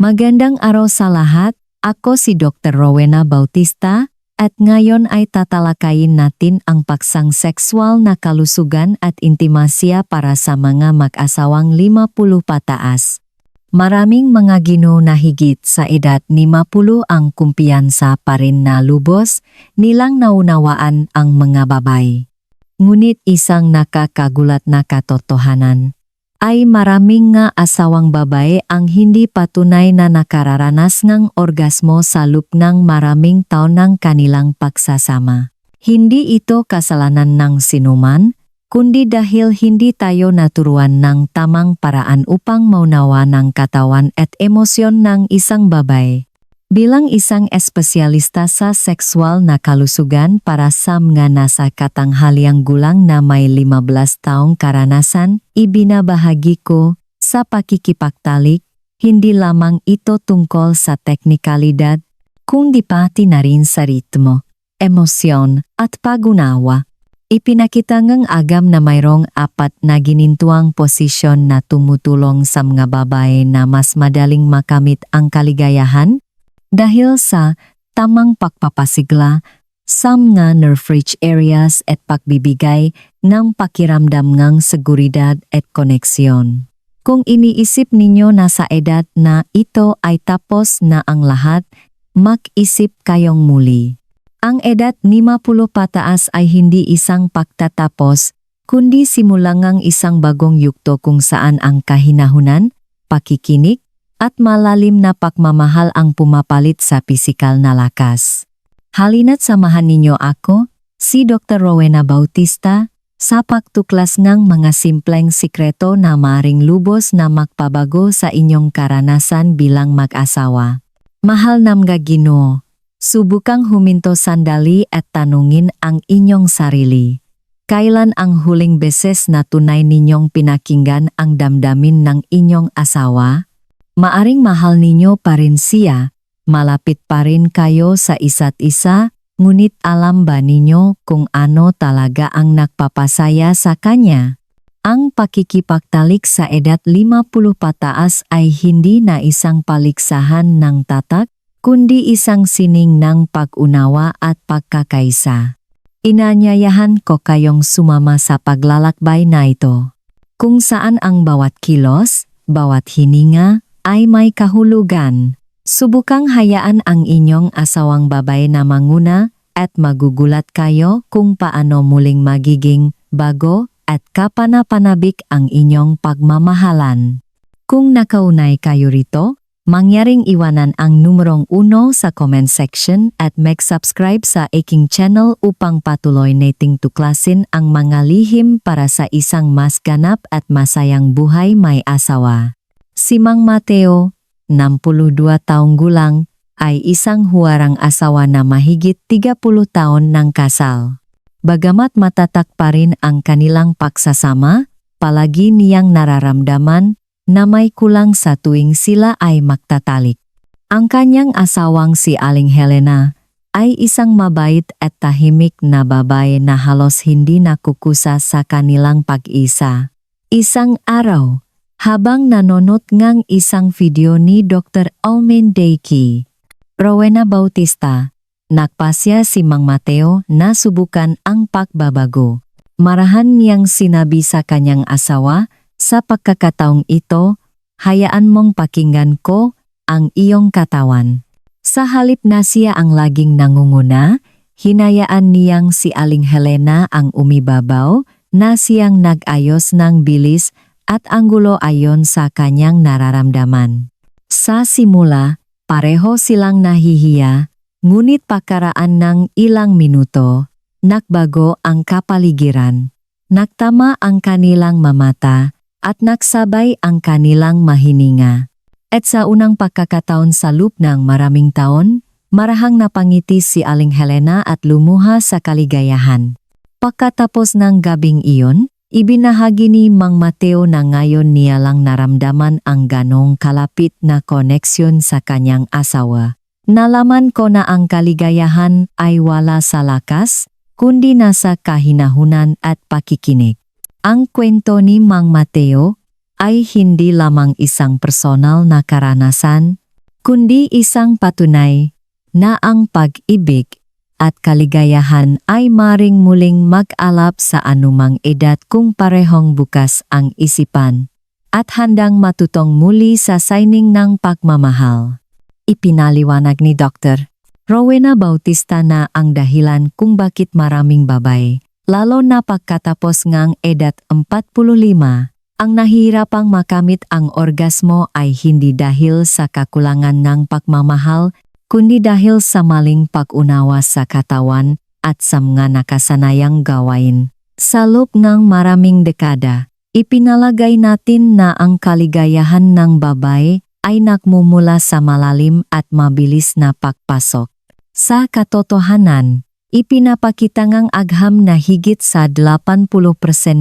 Magandang araw sa lahat, ako si Dr. Rowena Bautista at ngayon ay tatalakayin natin ang paksang sexual na kalusugan at intimasya para sa mga mag-asawang 50 pataas. Maraming mga gino na higit sa edad 50 ang kumpiyansa pa rin na lubos nilang naunawaan ang mga babay. Ngunit isang nakakagulat na katotohanan ay maraming nga asawang babae ang hindi patunay na nakararanas ng orgasmo sa loob ng maraming taon ng kanilang pagsasama. Hindi ito kasalanan ng sinuman, kundi dahil hindi tayo naturuan ng tamang paraan upang maunawa ng katawan at emosyon ng isang babae. Bilang isang espesyalista sa sexual na kalusugan para sa mga nasa katanghaliang gulang na may 15 taong karanasan, ibinabahagi ko sa pakikipaktalik, hindi lamang ito tungkol sa teknikalidad, kundi pati na rin sa ritmo, emosyon at pagunawa. Ipinakita ngang agam na mayroong apat na ginintuang posisyon na tumutulong sa mga babae na mas madaling makamit ang kaligayahan, dahil sa tamang pagpapasigla sa mga nerve-rich areas at pagbibigay ng pakiramdam ng seguridad at koneksyon. Kung iniisip ninyo na sa edad na ito ay tapos na ang lahat, mag-isip kayong muli. Ang edad 50 pataas ay hindi isang pagtatapos, kundi simulangang isang bagong yukto kung saan ang kahinahunan, pakikinig, at malalim na pagmamahal ang pumapalit sa pisikal na lakas. Halina't samahan ninyo ako, si Dr. Rowena Bautista, sa pagtuklas ng mga simpleng sikreto na maring lubos na magpabago sa inyong karanasan bilang mag-asawa. Mahal na mga ginoo, subukang huminto sandali at tanungin ang inyong sarili. Kailan ang huling beses na tunay ninyong pinakinggan ang damdamin ng inyong asawa? Maaring mahal ninyo pa rin siya, malapit pa rin kayo sa isa't isa, ngunit alam ba ninyo kung ano talaga ang nagpapasaya sa kanya? Ang pakikipagtalik sa edad 50 pataas ay hindi na isang paliksahan ng tatak, kundi isang sining ng pag-unawa at pagkakaisa. Inanyayahan ko kayong sumama sa paglalakbay na ito. Kung saan ang bawat kilos, bawat hininga, ay may kahulugan. Subukang hayaan ang inyong asawang babae na manguna at magugulat kayo kung paano muling magiging bago at kapanapanabik ang inyong pagmamahalan. Kung nakaunay kayo rito, mangyaring iwanan ang numerong uno sa comment section at mag-subscribe sa aking channel upang patuloy nating tuklasin ang mga lihim para sa isang mas ganap at masayang buhay may asawa. Si Mang Mateo, 62 taong gulang, ay isang huwarang asawa na mahigit 30 taon ng kasal. Bagamat matatak pa rin ang kanilang pagsasama, palagi niyang nararamdaman na may kulang sa tuwing sila ay magtatalik. Ang kanyang asawang si Aling Helena ay isang mabait at tahimik na babae na halos hindi nakukusa sa kanilang pag-isa. Isang araw, habang nanonot ngang isang video ni Dr. Almin Deiki. Rowena Bautista, nagpasya si Mang Mateo na subukan ang pagbabago. Marahan niyang sinabi sa kanyang asawa, sa pagkakataong ito, hayaan mong pakinggan ko ang iyong katawan. Sa halip na siya ang laging nangunguna, hinayaan niyang si Aling Helena ang umibabaw na siyang nag-ayos ng bilis at anggulo ayon sa kanyang nararamdaman. Sa simula, pareho silang nahihiya, ngunit pakaraan ng ilang minuto, nakbago ang kapaligiran. Naktama ang kanilang mamata at nagsabay ang kanilang mahininga. At sa unang pagkakataon sa loop ng maraming taon, marahang napangiti si Aling Helena at lumuha sa kaligayahan. Pagkatapos ng gabing iyon, Ibinahagi ni Mang Mateo na ngayon niya lang naramdaman ang ganong kalapit na koneksyon sa kanyang asawa. Nalaman ko na ang kaligayahan ay wala sa lakas, kundi nasa kahinahunan at pakikinig. Ang kwento ni Mang Mateo ay hindi lamang isang personal na karanasan, kundi isang patunay na ang pag-ibig at kaligayahan ay maring muling mag-alap sa anumang edad kung parehong bukas ang isipan at handang matutong muli sa signing ng pagmamahal. Ipinaliwanag ni Dr. Rowena Bautista na ang dahilan kung bakit maraming babay, lalo na pagkatapos ngang edad 45, ang nahihirapang makamit ang orgasmo ay hindi dahil sa kakulangan ng pagmamahal, kundi dahil sa maling pag-unawa sa katawan at sa mga nakasanayang gawain. Sa loob ng maraming dekada, ipinalagay natin na ang kaligayahan ng babay ay nakmumula sa malalim at mabilis na pagpasok. Sa katotohanan, ipinapakita ngang agham na higit sa 80%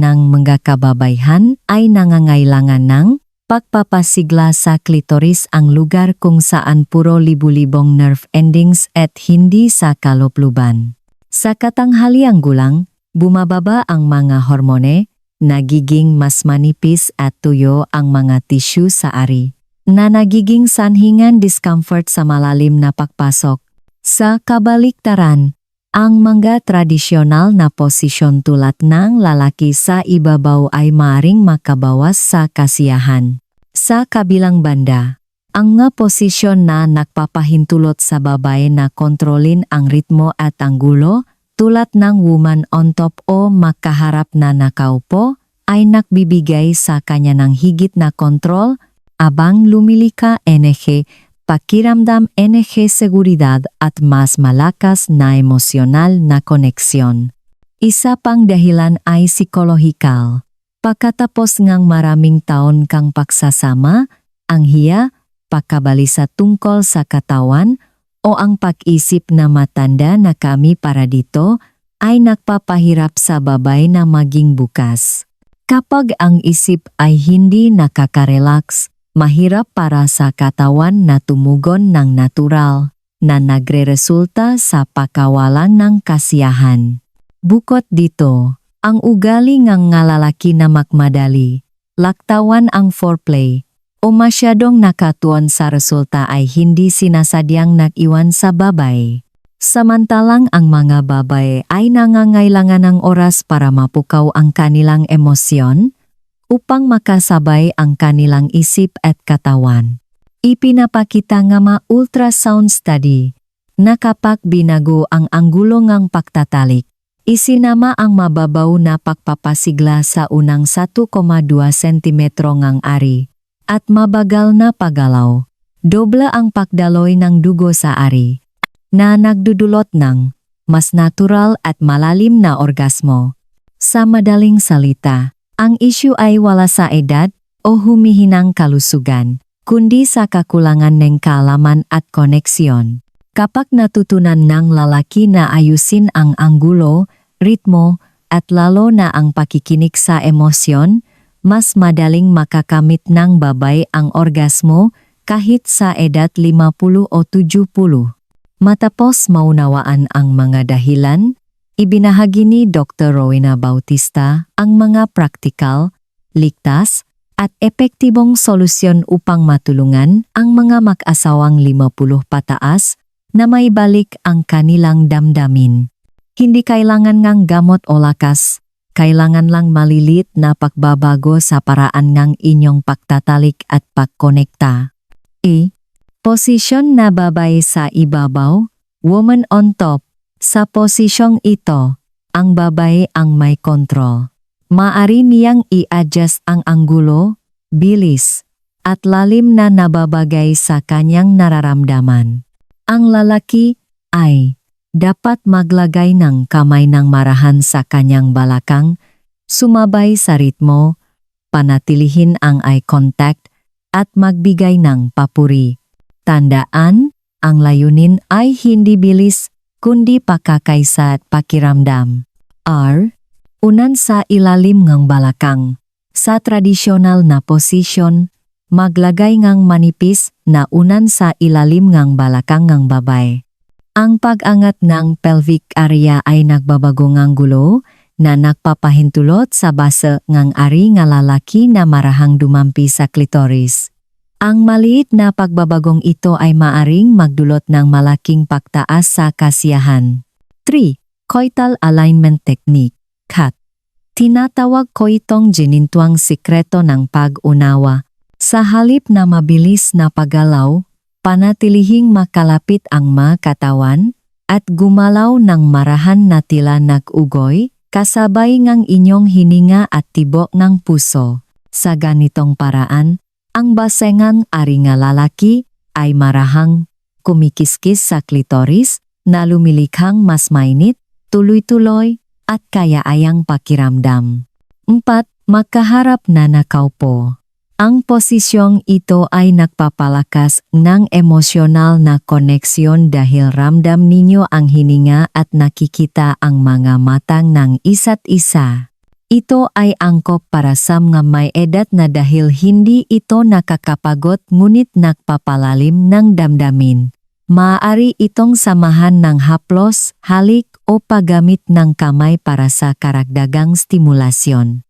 ng mga kababayhan ay nangangailangan ng pagpapasigla sa klitoris ang lugar kung saan puro libu-libong nerve endings at hindi sa kalopluban. Sa katanghaliang gulang, bumababa ang mga hormone, nagiging mas manipis at tuyo ang mga tissue sa ari, na nagiging sanhingan discomfort sa malalim na pagpasok. Sa kabaliktaran, ang mga tradisyonal na posisyon tulad ng lalaki sa ibabaw ay maring makabawas sa kasiyahan. Sa kabilang banda, ang nga posisyon na nagpapahintulot sa babae na kontrolin ang ritmo at anggulo tulad ng woman on top o makaharap na nakaupo ay nakbibigay sa kanya ng higit na kontrol abang lumilika enerhe pakiramdam enerhe seguridad at mas malakas na emosyonal na koneksyon. Isa pang dahilan ay psikolohikal. Pagkatapos ngang maraming taon kang pagsasama, ang hiya, pagkabalisa tungkol sa katawan, o ang pag-isip na matanda na kami para dito ay nagpapahirap sa babay na maging bukas. Kapag ang isip ay hindi nakaka-relax, mahirap para sa katawan na tumugon ng natural, na nagre-resulta sa pakawalan ng kasiyahan. Bukod dito, ang ugali ng nga lalaki na makmadali, laktawan ang foreplay, o masyadong nakatuon sa resulta ay hindi sinasadyang nag-iwan sa babay. Samantalang ang mga babay ay nangangailangan ng oras para mapukaw ang kanilang emosyon upang makasabay ang kanilang isip at katawan. Ipinapakita nga ma ultrasound study na kapag binago ang anggulo ng pagtatalik, isinama ang mababaw na pagpapasigla sa unang 1,2 cm ngang ari at mabagal na pagalaw. Dobla ang pagdaloy ng dugo sa ari na nagdudulot ng mas natural at malalim na orgasmo. Sa madaling salita, ang issue ay wala sa edad o humihinang kalusugan, kundi sa kakulangan ng kaalaman at koneksyon. Kapag natutunan ng lalaki na ayusin ang anggulo, ritmo, at lalo na ang pakikinig sa emosyon, mas madaling makakamit ng babay ang orgasmo kahit sa edad 50 o 70. Matapos maunawaan ang mga dahilan, ibinahagi ni Dr. Rowena Bautista ang mga praktikal, ligtas, at epektibong solusyon upang matulungan ang mga mag-asawang 50 pataas na may balik ang kanilang damdamin. Hindi kailangan ngang gamot o lakas, kailangan lang malilit na pagbabago sa paraan ng inyong pagtatalik at pagkonekta. E. Posisyon na babay sa ibabaw, woman on top. Sa posisyong ito, ang babay ang may kontrol. Maari niyang i-adjust ang anggulo, bilis, at lalim na nababagay sa kanyang nararamdaman. Ang lalaki ay dapat maglagay ng kamay ng marahan sa kanyang balakang, sumabay sa ritmo, panatilihin ang eye contact, at magbigay ng papuri. Tandaan, ang layunin ay hindi bilis, kundi pakakaisa at pakiramdam. R. Unan sa ilalim ng balakang. Sa tradisyonal na posisyon, maglagay ngang manipis na unan sa ilalim ng balakang ng babay. Ang pag-angat ng pelvic area ay nagbabago ngang gulo na nagpapahintulot sa base ngang ari nga lalaki na marahang dumampi sa klitoris. Ang maliit na pagbabagong ito ay maaring magdulot ng malaking pagtaas sa kasiyahan. 3. Coital Alignment Technique CAT Tinatawag ko itong ginintuang sikreto ng pag-unawa. Sa halip na mabilis na paggalaw, panatilihing makalapit ang mga katawan at gumalaw ng marahan na tila nag-ugoy, kasabay ngang inyong hininga at tibok ng puso. Sa ganitong paraan, ang basengang ari nga lalaki ay marahang kumikiskis sa klitoris na lumilikhang mas mainit, tuloy-tuloy, at kaya-ayang pakiramdam. 4. Makaharap na nakaupo. Ang posisyong ito ay nagpapalakas ng emosyonal na koneksyon dahil ramdam ninyo ang hininga at nakikita ang mga matang ng isa't isa. Ito ay angkop para sa mga may edad na dahil hindi ito nakakapagod ngunit nagpapalalim ng damdamin. Maaari itong samahan ng haplos, halik o paggamit ng kamay para sa karagdagang stimulasyon.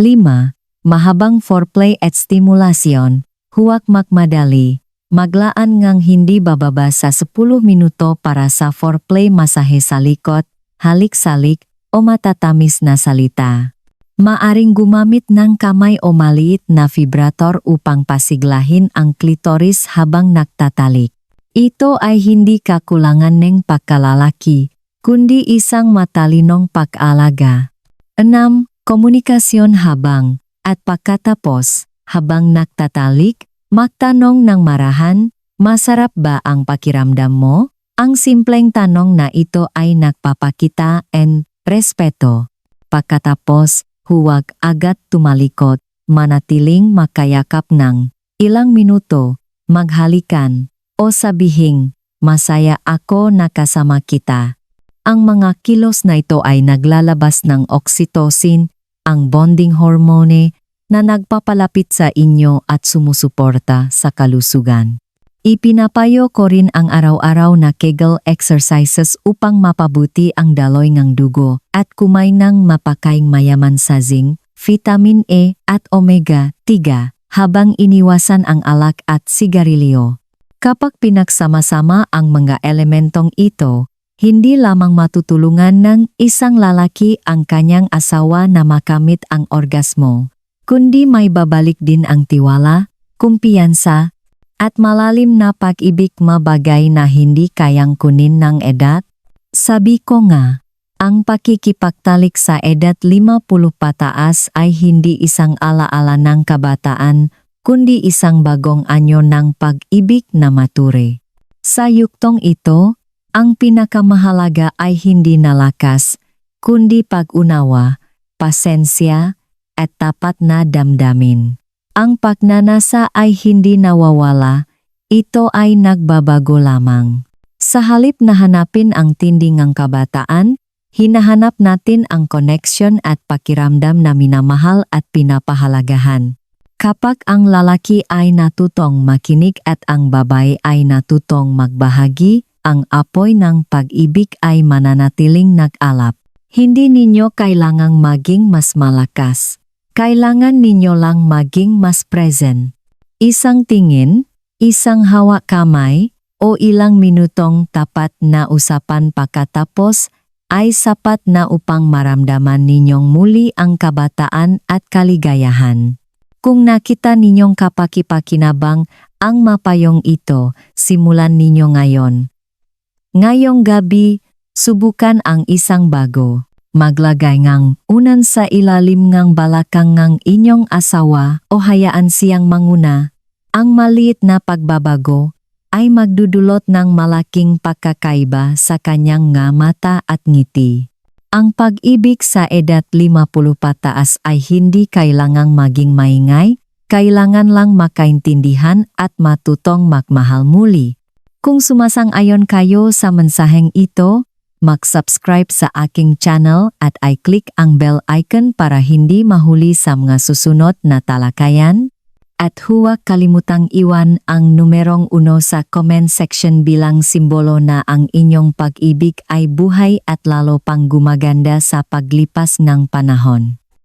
5. Mahabang foreplay at stimulasyon, huwag magmadali. Maglaan ngang hindi bababa sa 10 minuto para sa foreplay masahe sa likod, halik-salik, o matatamis na salita. Maaring gumamit ng kamay o maliit na vibrator upang pasiglahin ang klitoris habang nagtatalik. Ito ay hindi kakulangan ng pagkalalaki, kundi isang matalinong pag-alaga. 6. Komunikasyon habang at pagkatapos, habang nagtatalik, magtanong ng marahan, masarap ba ang pakiramdam mo? Ang simpleng tanong na ito ay nagpapakita en respeto. Pagkatapos, huwag agad tumalikod, manatiling makayakap ng ilang minuto, maghalikan, o sabihing, masaya ako na kasama kita. Ang mga kilos na ito ay naglalabas ng oxytocin, ang bonding hormone na nagpapalapit sa inyo at sumusuporta sa kalusugan. Ipinapayo ko rin ang araw-araw na Kegel exercises upang mapabuti ang daloy ng dugo at kumain ng mapakaing mayaman sa zinc, vitamin E at omega-3 habang iniwasan ang alak at sigarilyo. Kapag pinagsama-sama ang mga elementong ito, hindi lamang matutulungan ng isang lalaki ang kanyang asawa na makamit ang orgasmo, kundi may babalik din ang tiwala, kumpiyansa, at malalim na pag-ibig mabagay na hindi kayang kunin ng edad? Sabi ko nga, ang pakikipagtalik sa edad 50 pataas ay hindi isang alaala ng kabataan, kundi isang bagong anyo ng pag-ibig na mature. Sa yuktong ito, ang pinakamahalaga ay hindi na lakas, kundi pag-unawa, pasensya, at tapat na damdamin. Ang pagnanasa ay hindi nawawala, ito ay nagbabago lamang. Sa halip na hanapin ang tindingang kabataan, hinahanap natin ang connection at pakiramdam na minamahal at pinapahalagahan. Kapag ang lalaki ay natutong makinig at ang babae ay natutong magbahagi, ang apoy ng pag-ibig ay mananatiling nag-alap. Hindi ninyo kailangang maging mas malakas. Kailangan ninyo lang maging mas present. Isang tingin, isang hawak kamay, o ilang minutong tapat na usapan pagkatapos ay sapat na upang maramdaman ninyong muli ang kabataan at kaligayahan. Kung nakita ninyong kapakipakinabang ang mapayong ito, simulan ninyo ngayon. Ngayong gabi, subukan ang isang bago. Maglagay ngang unan sa ilalim ngang balakang ngang inyong asawa o hayaan siyang manguna. Ang maliit na pagbabago ay magdudulot ng malaking pagkakaiba sa kanyang nga mata at ngiti. Ang pag-ibig sa edad 50 pataas ay hindi kailangang maging maingay, kailangan lang makaintindihan at matutong magmahal muli. Kung sumasang-ayon kayo sa mensaheng ito, mag-subscribe sa aking channel at i-click ang bell icon para hindi mahuli sa mga susunod na talakayan. At huwag kalimutang iwan ang numerong uno sa comment section bilang simbolo na ang inyong pag-ibig ay buhay at lalo pang gumaganda sa paglipas ng panahon.